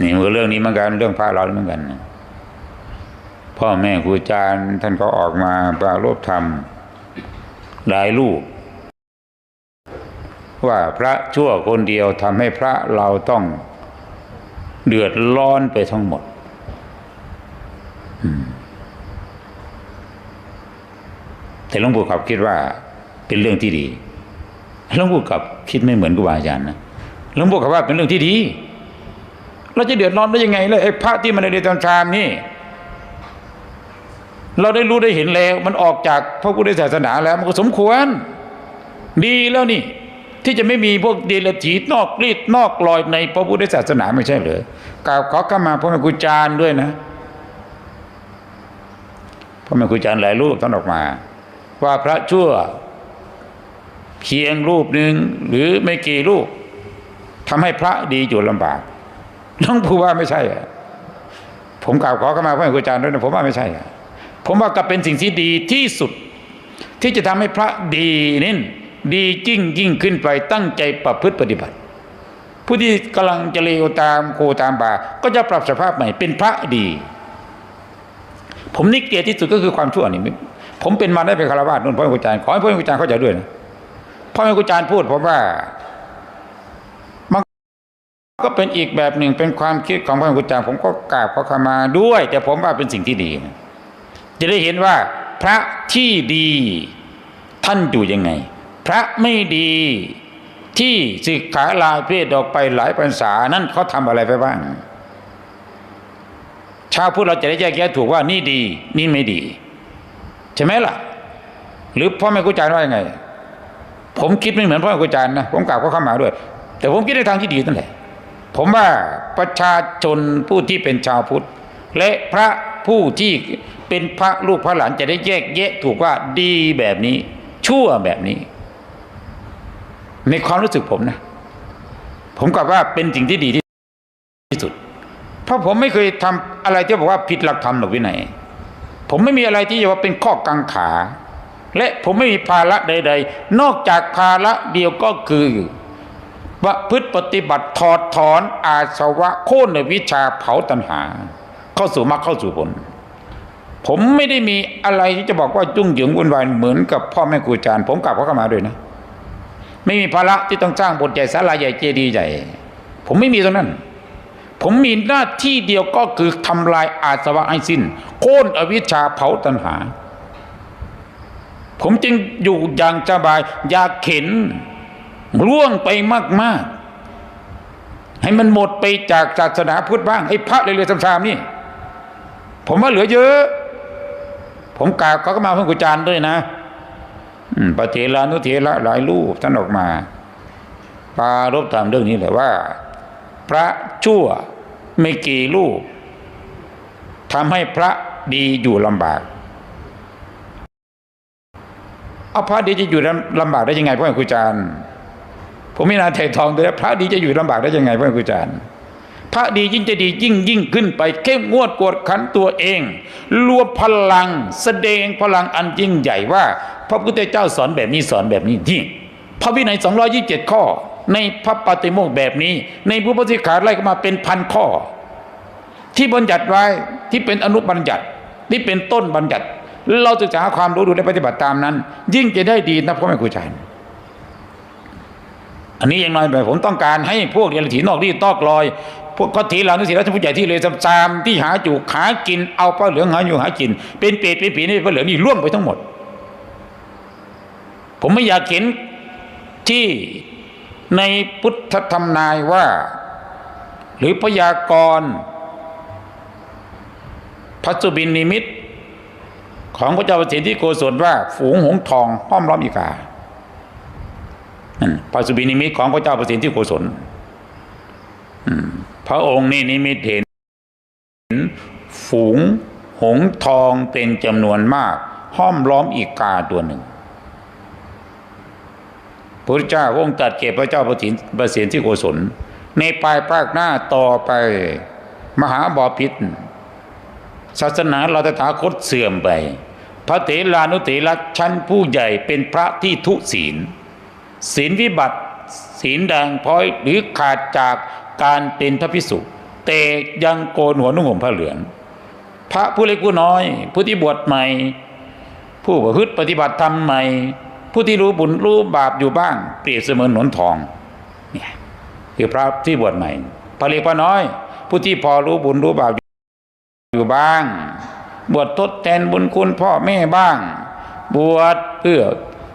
นี่มันก็เรื่องนี้เหมือนกันเรื่องพระเราเหมือนกัน พ่อแม่ครูอาจารย์ท่านก็ออกมาปรารบธรรมหลายรูปว่าพระชั่วคนเดียวทำให้พระเราต้องเดือดร้อนไปทั้งหมดแต่หลวงปู่ขับคิดว่าเป็นเรื่องที่ดีหลวงปู่ขับคิดไม่เหมือนครูบาอาจารย์นะหลวงปู่ขับว่าเป็นเรื่องที่ดี เราจะเดือดร้อนได้ยังไงเลยไอ้พระที่มันในเรียนตามชามนี่ เราได้รู้ได้เห็นแล้ว มันออกจากพระพุทธศาสนาแล้ว มันก็สมควร ดีแล้วนี่ ที่จะไม่มีพวกเดรัจฉีนอกรีดนอกลอยในพระพุทธศาสนาไม่ใช่เหรอกล่าวขอเข้ามาพ่อแม่ครูอาจารด้วยนะพ่อแม่ครูอาจารหลายรูปท่านออกมา ว่าพระชั่วเพียงรูปหนึ่งหรือไม่กี่รูปทำให้พระดีอยู่ลำบาก น้องผู้ว่าไม่ใช่อะผมกล่าวขอเข้ามาพ่อแม่ครูอาจารย์ด้วยนะผมว่าไม่ใช่อะผมว่าก็เป็นสิ่งที่ดีที่สุด ที่จะทำให้พระดีนี่ดียิ่งยิ่งขึ้นไปตั้งใจประพฤติปฏิบัติ ผู้ที่กำลังจะเลวตามโคตามบา ก็จะปรับสภาพใหม่เป็นพระดี ผมนี่เกียที่สุดก็คือความชั่วนี่ผมเป็นมาได้เป็นคารวะนุ่นพ่อแม่ครูอาจารย์ขอให้พ่อแม่ครูอาจารย์เข้าใจด้วยนะพ่อแม่ครูอาจารย์พูดผมว่า ก็เป็นอีกแบบหนึ่งเป็นความคิดของพ่อแม่ครูอาจาร์ผมก็กราบขอขมาด้วย แต่ผมว่าเป็นสิ่งที่ดี จะได้เห็นว่า พระที่ดีท่านอยู่ยังไง พระไม่ดีที่ศึกขาลาเพศออกไปหลายพรรษานั้นเขาทำอะไรไปบ้าง ชาวพุทธเราจะได้แยกแยะถูกว่านี่ดี นี่ไม่ดี ใช่ไหมล่ะ หรือพ่อแม่ครูอาจารย์ว่ายังไง ผมคิดไม่เหมือนพ่อแม่ครูอาจารย์นะผมกล่าวเขาเข้ามาด้วย แต่ผมคิดในทางที่ดีนั่นแหละ ผมว่าประชาชนผู้ที่เป็นชาวพุทธ และพระผู้ที่เป็นพระลูกพระหลานจะได้แยกแยะถูกว่าดีแบบนี้ ชั่วแบบนี้ ในความรู้สึกผมนะ ผมกลับว่าเป็นสิ่งที่ดีที่สุด เพราะผมไม่เคยทำอะไรที่บอกว่าผิดหลักธรรมหรือวินัยผมไม่มีอะไรที่จะว่าเป็นข้อกังขา และผมไม่มีภาระใด ๆ นอกจากภาระเดียวก็คือ ว่าพฤติปฏิบัติถอดถอนอาสวะโค่นในวิชาเผาตัณหา เข้าสู่มรรคเข้าสู่ผล ผมไม่ได้มีอะไรที่จะบอกว่าจุ่งเหยิงวุ่นวายเหมือนกับพ่อแม่ครูอาจารย์ ผมกลับเขาเข้ามาด้วยนะ ไม่มีภาระที่ต้องสร้างบสถ์ใหญ่ศาลาใหญ่เจดีย์ใหญ่ ผมไม่มีตรงนั้น ผมมีหน้าที่เดียวก็คือทำลายอาสวะให้สิ้น โค่นอวิชชาเผาตัณหา ผมจึงอยู่อย่างสบายอยากเข็น ร่วงไปมาก ๆ ให้มันหมดไปจากศาสนาพุทธบ้างไอ้พระเรือๆซ้ำๆนี่ ผมว่าเหลือเยอะ ผมกราบเขาก็มาเพื่อกุจาร์ด้วยนะปฏิลานุเถระหลายรูปท่านออกมาปารบตามเรื่องนี้แหละว่า พระชั่วไม่กี่รูปทำให้พระดีอยู่ลำบากเอาพระดีจะอยู่ลำบากได้ยังไงพ่อครูอาจารย์ ผมไม่นาไถ่ทองเลยพระดีจะอยู่ลำบากได้ยังไงพ่อครูอาจารย์พระดียิ่งจะดียิ่งยิ่งขึ้นไปเข้มงวดกวดขันตัวเอง รวมพลังแสดงพลังอันยิ่งใหญ่ว่า พระพุทธเจ้าสอนแบบนี้สอนแบบนี้ที่พระวินัย 227 ข้อ ในพระปฏิโมกข์แบบนี้ ในพุทธสิขาไล่ก็มาเป็นพันข้อ ที่บัญญัติไว้ที่เป็นอนุบัญญัติที่เป็นต้นบัญญัติ เราศึกษาความรู้ดูและปฏิบัติตามนั้น ยิ่งจะได้ดีนะพ่อแม่ครูอาจารย์ อันนี้ยังน้อยไปผมต้องการให้พวกเดรัจฉีนอกรีดตอกลอย พวกก็ถีเหล่านุสีราชผู้ใหญ่ที่เลยซามที่หาจูกหากินเอาผ้าเหลืองหาอยู่หากิน เป็นเปรตเป็นผีนี่ผ้าเหลืองนี่ร่วมไปทั้งหมด ผมไม่อยากเห็นที่ในพุทธธรรมนายว่า หรือพยากรณ์พัสบินนิมิต ของพระเจ้าประสิทธิโกศลว่า ฝูงหงทองห้อมล้อมอีกานั่น พระสุบินิมิตของพระเจ้าประสิทธิโกศลพระองค์นี่นิมิตเห็น ฝูงหงทองเป็นจำนวนมาก ห้อมล้อมอีกาตัวหนึ่งพระเจ้าองค์ตัดเก็บพระเจ้าประสิทธิประสิทธิโกศล ในปลายภาคหน้าต่อไป มหาบอพิษศาสนาเราตถาคตเสื่อมไป พระเถรานุเถระชั้นผู้ใหญ่เป็นพระที่ทุศีล ศีลวิบัติศีลด่างพร้อยหรือขาดจากการเป็นพระพิสุแต่ยังโกนหัวนุ่งห่มผ้าเหลือง พระผู้เล็กผู้น้อย ผู้ที่บวชใหม่ ผู้ประพฤติปฏิบัติธรรมใหม่ ผู้ที่รู้บุญรู้บาปอยู่บ้าง เปรียบเสมือนหนนทองเนี่ยคือพระที่บวชใหม่ พระเล็กพระน้อย ผู้ที่พอรู้บุญรู้บาปอยู่บ้าง บวชทดแทนบุญคุณพ่อแม่บ้าง บวชเพื่อ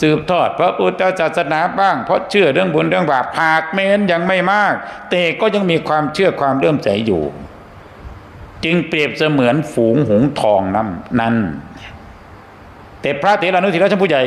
สืบทอดพระพุทธศาสนาบ้าง เพราะเชื่อเรื่องบุญเรื่องบาปหากเม้นยังไม่มาก แต่ก็ยังมีความเชื่อความเริ่มใสอยู่ จึงเปรียบเสมือนฝูงหงทองน้ำนั้น แต่พระเถรานุเถระชั้นผู้ใหญ่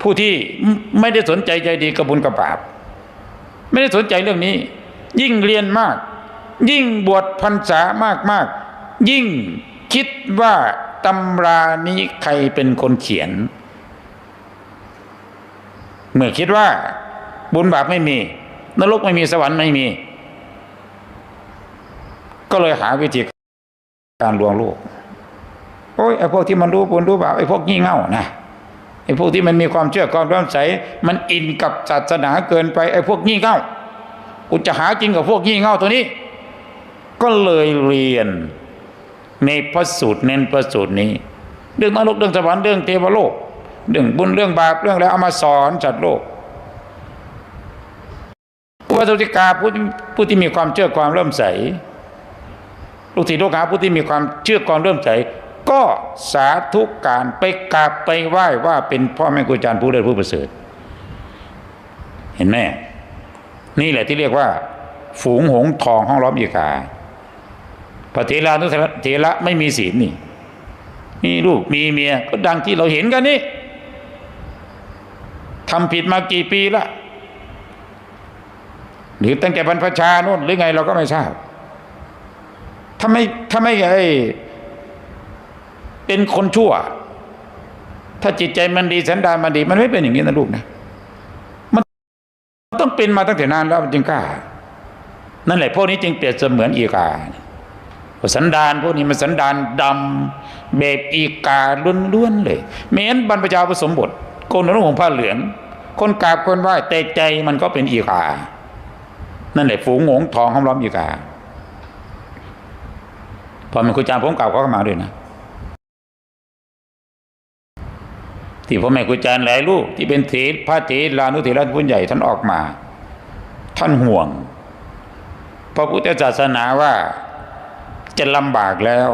ผู้ที่ไม่ได้สนใจใจดีกับบุญกับบาป ไม่ได้สนใจเรื่องนี้ ยิ่งเรียนมาก ยิ่งบวชพรรษามากมากยิ่งคิดว่าตำรานี้ใครเป็นคนเขียน เมื่อคิดว่าบุญบาปไม่มี นรกไม่มีสวรรค์ไม่มี ก็เลยหาวิธีการลวงโลกโอ้ยไอ้พวกที่มันรู้บุญรู้บาปไอ้พวกงี่เง่านะไอ้พวกที่มันมีความเชื่อความร่ำใส มันอินกับศาสนาเกินไปไอ้พวกงี่เง่ากูจะหาจริงกับพวกงี่เง่าตัวนี้ ก็เลยเรียนในพระสูตรเน้นพระสูตรนี้ เรื่องนรกเรื่องสวรรค์เรื่องเทวโลก เรื่องบุญเรื่องบาปเรื่องอะไรเอามาสอนสัตว์โลกผู้ปฏิกาผู้ผู้ที่มีความเชื่อความเริ่มใสลูกศิษย์ลูกหาผู้ที่มีความเชื่อความเริ่มใสก็สาธุการไปกราบไปไหว้ว่าเป็นพ่อแม่ครูอาจารย์ผู้เลิศผู้ประเสริฐ เห็นไหมนี่แหละที่เรียกว่า ฝูงหงทองห้องล้อมอีกาพระเถรานุเถระไม่มีศีลนี่ มีลูกมีเมียก็ดังที่เราเห็นกันนี่ ทำผิดมากี่ปีละหรือตั้งแต่บรรพชาโน่นหรือไงเราก็ไม่ทราบถ้าไม่ถ้าไม่ไอ้เป็นคนชั่ว ถ้าจิตใจมันดีสันดานมันดี มันไม่เป็นอย่างนี้นะลูกนะ มันต้องเป็นมาตั้งแต่นานแล้วมันจึงกล้า นั่นแหละพวกนี้จึงเปรียบเสมือนอีกาสันดานพวกนี้มันสันดานดำแบบอีกาล้วนๆเลยแม้นบรรพชาผสมบท โกนนุ่งห่มผ้าเหลือง คนกราบคนไหว้แต่ใจมันก็เป็นอีกา นั่นแหละฝูงหงทองห้อมล้อมอีกาพอมันคุยจารย์ผมกล่าวเขาเข้ามาด้วยนะที่พ่อแม่ครูอาจารย์หลายลูกที่เป็นเถรพระเถรานุเถระผู้ใหญ่ท่านออกมา ท่านห่วง พระพุทธศาสนาว่าจะลำบากแล้ว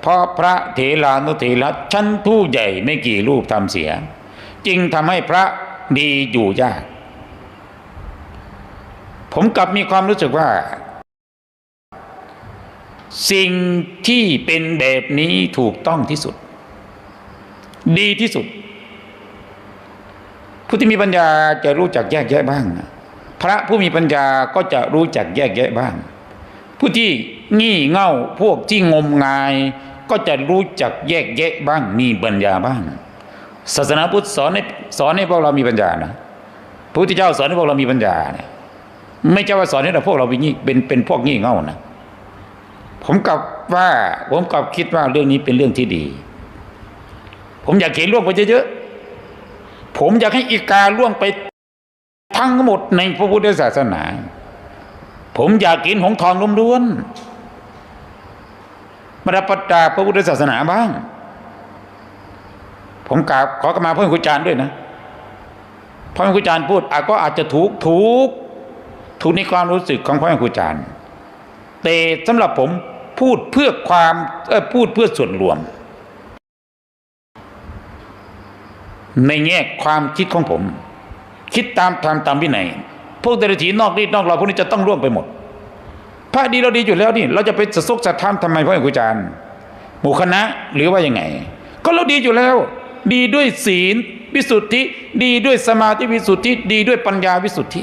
เพราะพระเถรานุเถระชั้นผู้ใหญ่ไม่กี่รูปทำเสีย จึงทำให้พระดีอยู่ยาก ผมกลับมีความรู้สึกว่า สิ่งที่เป็นแบบนี้ถูกต้องที่สุด ดีที่สุด ผู้ที่มีปัญญาจะรู้จักแยกแยะบ้าง พระผู้มีปัญญาก็จะรู้จักแยกแยะบ้าง ผู้ที่งี่เง่าพวกที่งมงาย ก็จะรู้จักแยกแยะบ้างมีปัญญาบ้าง ศาสนาพุทธสอนให้สอนให้พวกเรามีปัญญานะพระพุทธเจ้าสอนให้พวกเรามีปัญญาเนี่ยไม่ใช่ว่าสอนให้เราพวกเราเป็นงี่เป็นเป็นพวกงี่เง่านะผมกลับว่า ผมกลับคิดว่าเรื่องนี้เป็นเรื่องที่ดี ผมอยากเห็นล่วงไปเยอะๆผมอยากให้อีกาล่วงไปทั้งหมดในพระพุทธศาสนา ผมอยากกินหงส์ทองล้วนมารับประดาพระพุทธศาสนาบ้าง ผมกราบขอกมาเพื่อนคุจารย์ด้วยนะพ่อแม่ครูอาจารย์พูดอาก็อาจจะถูกถูกถูกในความรู้สึกของพ่อแม่ครูอาจารย์แต่สำหรับผมพูดเพื่อความเออพูดเพื่อส่วนรวม ในแง่ความคิดของผม คิดตามธรรมตามวินัยพวกเดรัจฉีนอกรีดนอกเราพวกนี้จะต้องร่วมไปหมด พระดีเราดีอยู่แล้วนี่เราจะไปสะซกสะท้านทำไมพ่อแม่ครูอาจารย์หมู่คณะหรือว่ายังไง ก็เราดีอยู่แล้ว ดีด้วยศีลวิสุทธิ ดีด้วยสมาธิวิสุทธิ ดีด้วยปัญญาวิสุทธิ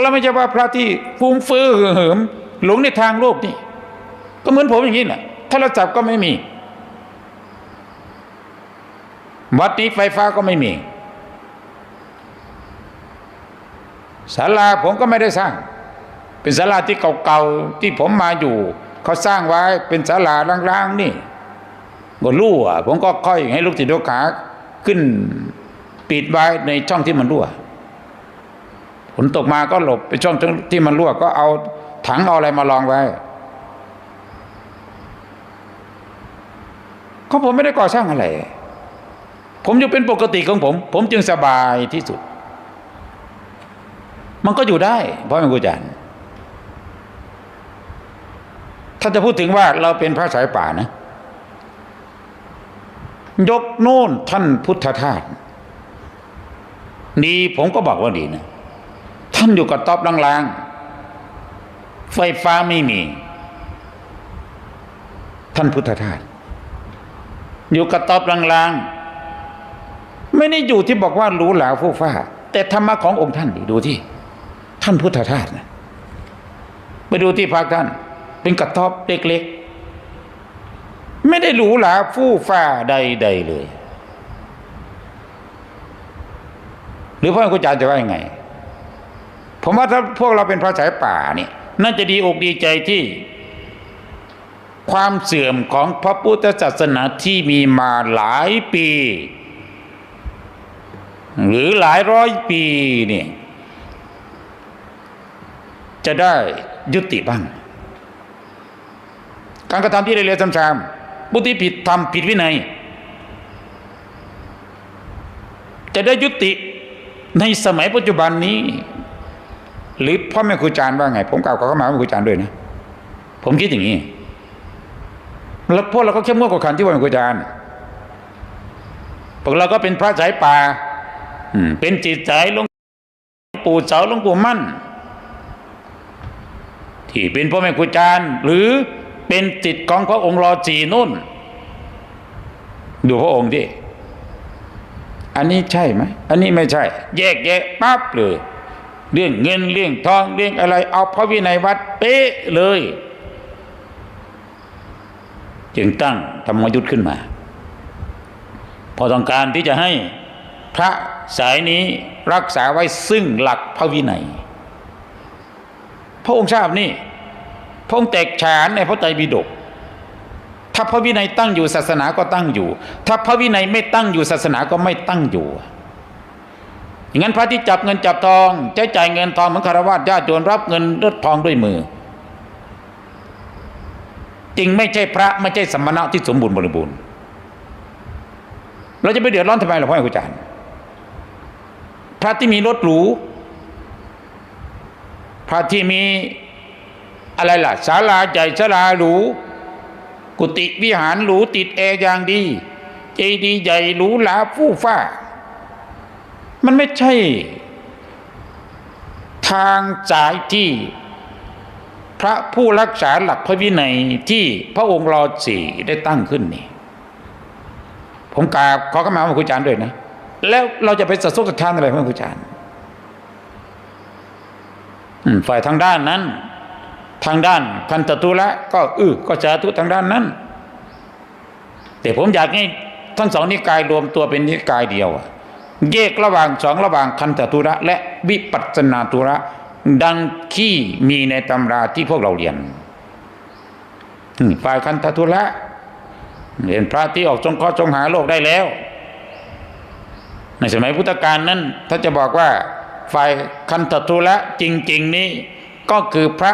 เราไม่ใช่ว่าพระที่ฟุ้งเฟ้อเหิมหลงในทางโลกนี่ก็เหมือนผมอย่างนี้แหละโทรศัพท์ก็ไม่มี วัดนี้ไฟฟ้าก็ไม่มีศาลาผมก็ไม่ได้สร้าง เป็นศาลาที่เก่าๆที่ผมมาอยู่ เขาสร้างไว้เป็นศาลาล้างๆนี่ ก็รั่วผมก็ค่อยให้ลูกศิษย์ลูกหาขึ้นปิดไว้ในช่องที่มันรั่วฝนตกมาก็หลบไปช่องที่มันรั่วก็เอาถังเอาอะไรมาลองไว้ก็ผมไม่ได้ก่อสร้างอะไร ผมอยู่เป็นปกติของผม ผมจึงสบายที่สุด มันก็อยู่ได้เพราะเป็นครูอาจารย์ถ้าจะพูดถึงว่าเราเป็นพระสายป่านะ ยกโน่นท่านพุทธทาสดีผมก็บอกว่าดีนะ ท่านอยู่กับต๊อบลางๆ ไฟฟ้าไม่มี ท่านพุทธทาสอยู่กับต๊อบลางๆ ไม่ได้อยู่ที่บอกว่าหรู้หลาฟู่ฟ้า แต่ธรรมะขององค์ท่านดิดูที่ ท่านพุทธทาสนะไปดูที่พักท่าน เป็นกระต๊อบเล็กๆ ไม่ได้หรูหราฟู่ฟ้าใดๆเลย หรือพ่อครูอาจารย์จะว่ายังไง ผมว่าถ้าพวกเราเป็นพระสายป่าเนี่ยน่าจะดีอกดีใจที่ ความเสื่อมของพระพุทธศาสนาที่มีมาหลายปี หรือหลายร้อยปีเนี่ยจะได้ยุติบ้าง การกระทำที่เรียนซ้ำๆ บุตรที่ผิดทำผิดวินัย จะได้ยุติในสมัยปัจจุบันนี้ หรือพ่อแม่ครูอาจารย์ว่าไง ผมกล่าวขอเข้ามาพ่อแม่ครูอาจารย์ด้วยนะ ผมคิดอย่างนี้แล้วพวกเราก็เข้มงวดกว่าคันที่พ่อแม่ครูอาจารย์พวกเราก็เป็นพระสายป่าเป็นจิตใจหลวงปู่เสาหลวงปู่มั่น ที่เป็นพ่อแม่ครูอาจารย์หรือ เป็นจิตของพระองค์รอจีนุ่น ดูพระองค์ดิอันนี้ใช่ไหมอันนี้ไม่ใช่ แยกแยะปั๊บเลยเรื่องเงินเรื่องทองเรื่องอะไร เอาพระวินัยวัดเป๊ะเลย จึงตั้งธรรมยุทธ์ขึ้นมา พอต้องการที่จะให้พระสายนี้รักษาไว้ซึ่งหลักพระวินัย พระองค์ทราบนี่ พระองค์แตกฉานในพระไตรปิฎกถ้าพระวินัยตั้งอยู่ศาสนาก็ตั้งอยู่ ถ้าพระวินัยไม่ตั้งอยู่ศาสนาก็ไม่ตั้งอยู่อย่างนั้นพระที่จับเงินจับทองใช้จ่ายเงินทองเหมือนคารวะญาติโยนรับเงินรถทองด้วยมือจริงไม่ใช่พระไม่ใช่สมณะที่สมบูรณ์บริบูรณ์เราจะไปเดือดร้อนทำไมล่ะพ่ออาจารย์พระที่มีรถหรูพระที่มี อะไรล่ะศาลาใหญ่ศาลาหรูกุฏิวิหารหรูติดแอร์อย่างดี เจดีย์ใหญ่หรูหราฟู่ฟ้า มันไม่ใช่ ทางสายที่พระผู้รักษาหลักพระวินัยที่พระองค์รอสี่ได้ตั้งขึ้นนี่ผมกราบขอเข้ามาพระครูอาจารย์ด้วยนะ แล้วเราจะไปสัตว์สุขทานอะไรพระครูอาจารย์ฝ่ายทางด้านนั้น ทางด้านคันตตุละก็อื้อก็สาธุทางด้านนั้น แต่ผมอยากให้ทั้งสองนิกายรวมตัวเป็นนิกายเดียวแยกระหว่างสองระหว่างคันตตุระและวิปัสนาตุระดังที่มีในตำราที่พวกเราเรียนฝ่ายคันตตุระเรียนพระที่ออกจงเคราะห์จงหาโลกได้แล้ว ในสมัยพุทธกาลนั้นถ้าจะบอกว่าฝ่ายคันตตุระจริง ๆ นี้ก็คือพระ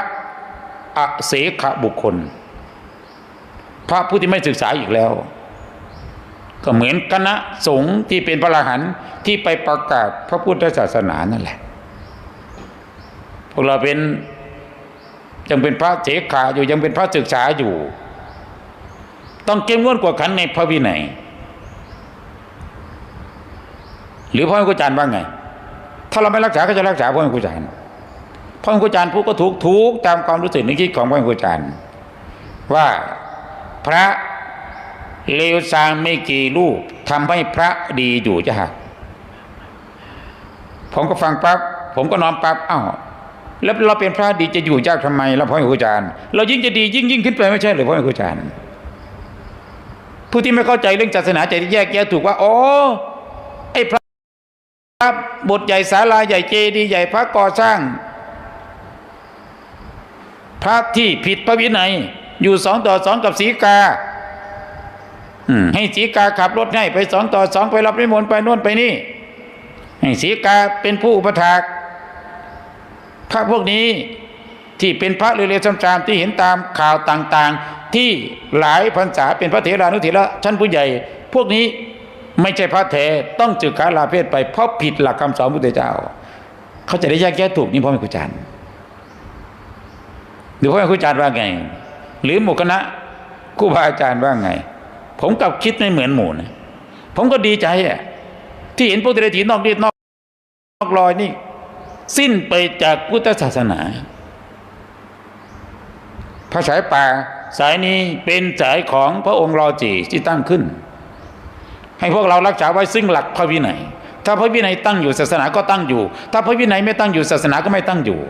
อเสขบุคคล พระผู้ที่ไม่ศึกษาอีกแล้ว ก็เหมือนคณะสงฆ์ที่เป็นพระอรหันต์ที่ไปประกาศพระพุทธศาสนานั่นแหละ พวกเราเป็นยังเป็นพระเสขาอยู่ยังเป็นพระศึกษาอยู่ ต้องเข้มงวดกว่าขันในพระวินัยหรือพ่อครูอาจารย์ว่าไง ถ้าเราไม่รักษาก็จะรักษาพ่อครูอาจารย์ พ่อครูอาจารย์พูดก็ถูกถูกตามความรู้สึกนึกคิดของพ่อครูอาจารย์ว่าพระเลวทรางไม่กี่รูปทำให้พระดีอยู่จะหักผมก็ฟังปั๊บผมก็นอนปั๊บอ้าวแล้วเราเป็นพระดีจะอยู่ยากทำไมแล้วพ่อครูอาจารย์ เรายิ่งจะดียิ่งยิ่งขึ้นไปไม่ใช่หรือพ่อครูอาจารย์ ผู้ที่ไม่เข้าใจเรื่องศาสนาใจที่แยกแยะถูกว่าอ๋อไอ้พระบทใหญ่ศาลาใหญ่เจดีย์ใหญ่พระก่อสร้าง พระที่ผิดพระวินัย อยู่สองต่อสองกับสีกาให้สีกาขับรถให้ไปสองต่อสองไปรับนิมนต์ไปโน่นไปนี่ ให้สีกาเป็นผู้อุปถากพระพวกนี้ที่เป็นพระเรือๆจำๆที่เห็นตามข่าวต่างๆ ที่หลายพรรษาเป็นพระเถรานุเถระชั้นผู้ใหญ่ พวกนี้ไม่ใช่พระแท้ต้องจึกขาลาเพศไปเพราะผิดหลักคำสอนพุทธเจ้า เขาจะได้แยกแยะถูกนี่พ่อแม่ครูอาจารย์ หรือพ่อแม่ครูอาจารย์ว่าไง หรือหมู่คณะครูบาอาจารย์ว่าไง ผมกลับคิดไม่เหมือนหมู่นะผมก็ดีใจอะที่เห็นพวกเทระถีนอกรีดนอกนอกรอยนี่ สิ้นไปจากพุทธศาสนาพระสายป่าสายนี้เป็นสายของพระองค์รอจีที่ตั้งขึ้น ให้พวกเรารักษาไว้ซึ่งหลักพระวินัย ถ้าพระวินัยตั้งอยู่ศาสนาก็ตั้งอยู่ ถ้าพระวินัยไม่ตั้งอยู่ศาสนาก็ไม่ตั้งอยู่